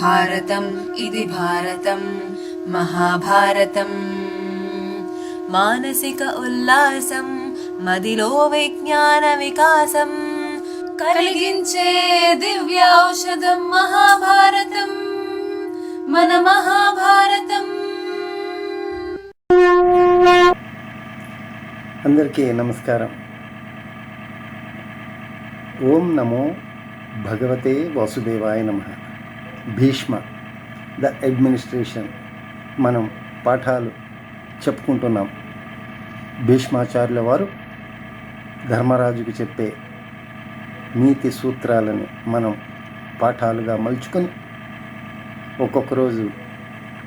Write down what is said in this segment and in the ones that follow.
భారతం ఇది భారతం మహాభారతం మానసిక ఉల్లాసం మదిలో విజ్ఞాన వికాసం కలిగించే దివ్య ఔషధం మహాభారతం మన మహాభారతం అందరికీ నమస్కారం. ఓం నమో భగవతే వాసుదేవాయ నమః। భీష్మ ద అడ్మినిస్ట్రేషన్ మనం పాఠాలు చెప్పుకుంటున్నాం. భీష్మాచార్యుల వారు ధర్మరాజుకి చెప్పే నీతి సూత్రాలని మనం పాఠాలుగా మలుచుకొని ఒక్కొక్క రోజు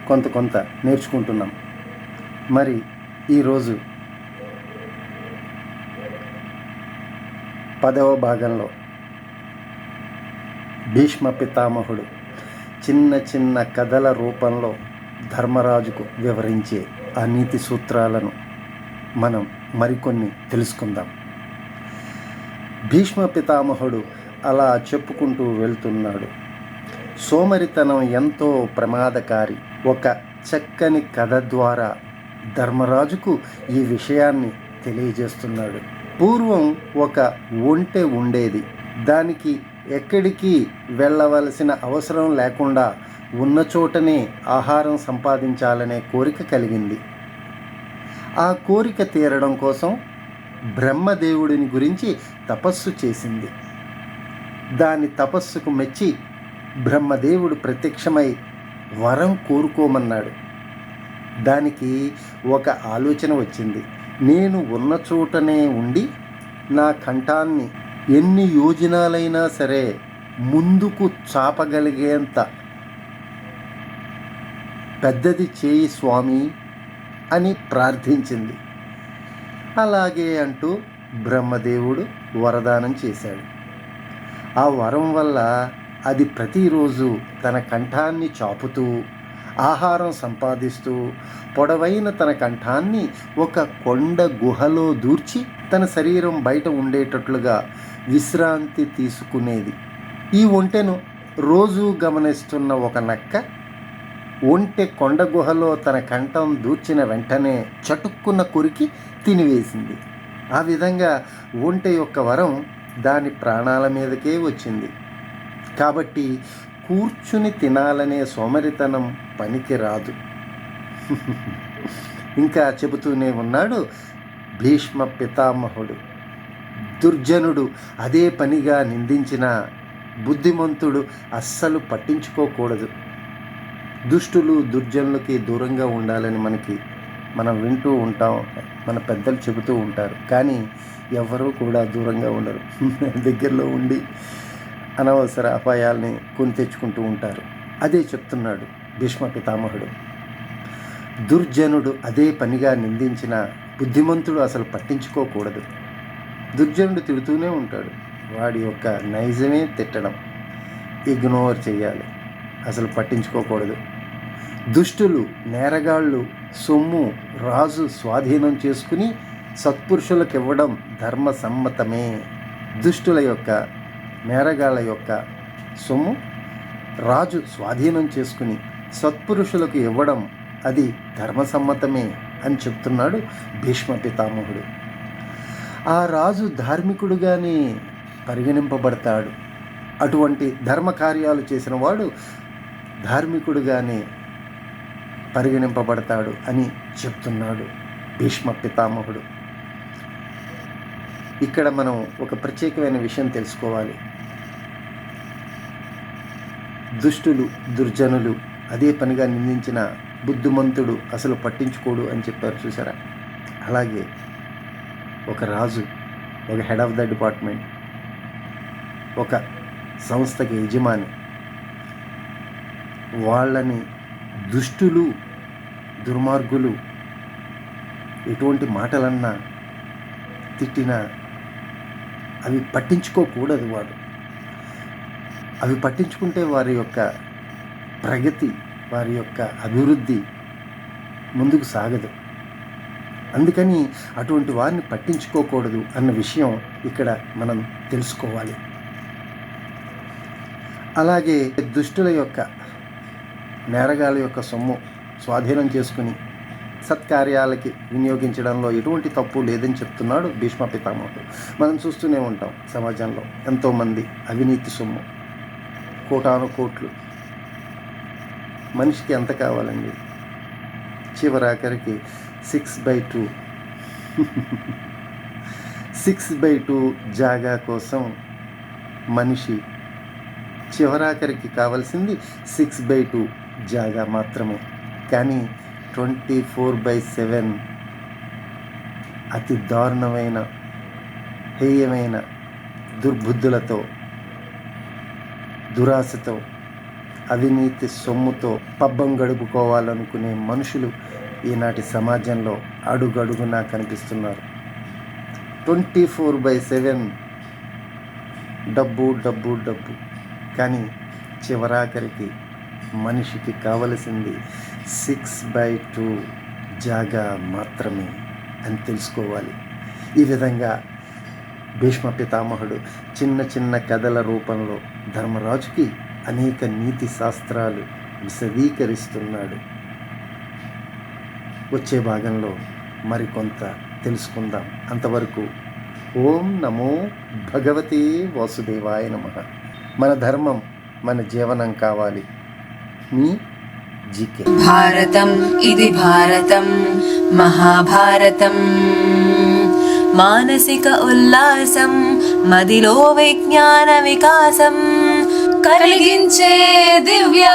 కొంత కొంత నేర్చుకుంటున్నాం. మరి ఈరోజు పదవ భాగంలో భీష్మ పితామహుడు చిన్న చిన్న కథల రూపంలో ధర్మరాజుకు వివరించే ఆ నీతి సూత్రాలను మనం మరికొన్ని తెలుసుకుందాం. భీష్మ పితామహుడు అలా చెప్పుకుంటూ వెళ్తున్నాడు. సోమరితనం ఎంతో ప్రమాదకారి. ఒక చక్కని కథ ద్వారా ధర్మరాజుకు ఈ విషయాన్ని తెలియజేస్తున్నాడు. పూర్వం ఒక ఒంటె ఉండేది. దానికి ఎక్కడికి వెళ్ళవలసిన అవసరం లేకుండా ఉన్న చోటనే ఆహారం సంపాదించాలనే కోరిక కలిగింది. ఆ కోరిక తీరడం కోసం బ్రహ్మదేవుడిని గురించి తపస్సు చేసింది. దాని తపస్సుకు మెచ్చి బ్రహ్మదేవుడు ప్రత్యక్షమై వరం కోరుకోమన్నాడు. దానికి ఒక ఆలోచన వచ్చింది. నేను ఉన్న చోటనే ఉండి నా కంఠాన్ని ఎన్ని యోజనాలైనా సరే ముందుకు చాపగలిగేంత పెద్దది చేయి స్వామి అని ప్రార్థించింది. అలాగే అంటూ బ్రహ్మదేవుడు వరదానం చేశాడు. ఆ వరం వల్ల అది ప్రతిరోజు తన కంఠాన్ని చాపుతూ ఆహారం సంపాదిస్తూ పొడవైన తన కంఠాన్ని ఒక కొండ గుహలో దూర్చి తన శరీరం బయట ఉండేటట్లుగా విశ్రాంతి తీసుకునేది. ఈ ఒంటెను రోజు గమనిస్తున్న ఒక నక్క ఒంటె కొండ గుహలో తన కంఠం దూర్చిన వెంటనే చటుక్కున్న కొరికి తినివేసింది. ఆ విధంగా ఒంటె యొక్క వరం దాని ప్రాణాల మీదకే వచ్చింది. కాబట్టి కూర్చుని తినాలనే సోమరితనం పనికి రాదు ఇంకా చెబుతూనే ఉన్నాడు భీష్మ పితామహుడు. దుర్జనుడు అదే పనిగా నిందించిన బుద్ధిమంతుడు అస్సలు పట్టించుకోకూడదు. దుష్టులు దుర్జనులకి దూరంగా ఉండాలని మనకి మనం వింటూ ఉంటాం మన పెద్దలు చెబుతూ ఉంటారు. కానీ ఎవరూ కూడా దూరంగా ఉండరు. దగ్గరలో ఉండి అనవసర అపాయాల్ని కొని తెచ్చుకుంటూ ఉంటారు. అదే చెప్తున్నాడు భీష్మ పితామహుడు. దుర్జనుడు అదే పనిగా నిందించిన బుద్ధిమంతుడు అసలు పట్టించుకోకూడదు. దుర్జనుడు తిడుతూనే ఉంటాడు. వాడి యొక్క నైజమే తిట్టడం ఇగ్నోర్ చేయాలి. అసలు పట్టించుకోకూడదు. దుష్టులు నేరగాళ్ళు సొమ్ము రాజు స్వాధీనం చేసుకుని సత్పురుషులకు ఇవ్వడం ధర్మసమ్మతమే. దుష్టుల యొక్క నేరగాళ్ళ యొక్క సొమ్ము రాజు స్వాధీనం చేసుకుని సత్పురుషులకు ఇవ్వడం అది ధర్మసమ్మతమే అని చెప్తున్నాడు భీష్మ పితామహుడు. ఆ రాజు ధార్మికుడుగానే పరిగణింపబడతాడు. అటువంటి ధర్మ కార్యాలు చేసిన వాడు ధార్మికుడుగానే పరిగణింపబడతాడు అని చెప్తున్నాడు భీష్మ పితామహుడు. ఇక్కడ మనం ఒక ప్రత్యేకమైన విషయం తెలుసుకోవాలి. దుష్టులు దుర్జనులు అదే పనిగా నిందించిన బుద్ధిమంతుడు అసలు పట్టించుకోడు అని చెప్పారు చూసారా? అలాగే ఒక రాజు ఒక హెడ్ ఆఫ్ ద డిపార్ట్మెంట్ ఒక సంస్థకి యజమాని వాళ్ళని దుష్టులు దుర్మార్గులు ఎటువంటి మాటలన్నా తిట్టినా అవి పట్టించుకోకూడదు వాడు అవి పట్టించుకుంటే వారి యొక్క ప్రగతి వారి యొక్క అభివృద్ధి ముందుకు సాగదు. అందుకని అటువంటి వారిని పట్టించుకోకూడదు అన్న విషయం ఇక్కడ మనం తెలుసుకోవాలి. అలాగే దుష్టుల యొక్క నేరగాళ్ళ యొక్క సొమ్ము స్వాధీనం చేసుకుని సత్కార్యాలకి వినియోగించడంలో ఎటువంటి తప్పు లేదని చెప్తున్నాడు భీష్మ పితామహుడు. మనం చూస్తూనే ఉంటాం సమాజంలో ఎంతోమంది అవినీతి సొమ్ము కోటాను కోట్లు. మనిషికి ఎంత కావాలండి? చివరాఖరికి six by two six by two జాగా కోసం మనిషి చివరాఖరికి కావాల్సింది సిక్స్ బై టూ జాగా మాత్రమే. కానీ ట్వంటీ ఫోర్ బై సెవెన్. అతి దారుణమైన హేయమైన దుర్బుద్ధులతో దురాశతో అవినీతి సొమ్ముతో పబ్బం గడుపుకోవాలనుకునే మనుషులు ఈనాటి సమాజంలో అడుగడుగునా కనిపిస్తున్నారు. Twenty four by seven. డబ్బు డబ్బు డబ్బు. కానీ చివరాఖరికి మనిషికి కావలసింది సిక్స్ బై టూ జాగా మాత్రమే అని తెలుసుకోవాలి. ఈ విధంగా భీష్మ పితామహుడు చిన్న చిన్న కథల రూపంలో ధర్మరాజుకి అనేక నీతి శాస్త్రాలు విశదీకరిస్తున్నాడు. వచ్చే భాగంలో మరికొంత తెలుసుకుందాం. అంతవరకు ఓం నమో భగవతే వాసుదేవాయ నమ. మన ధర్మం మన జీవనం కావాలి. మీ జీకే. భారతం ఇది భారతం మహాభారతం. మానసిక ఉల్లాసం మదిలో విజ్ఞాన వికాసం. కలిగించే దివ్య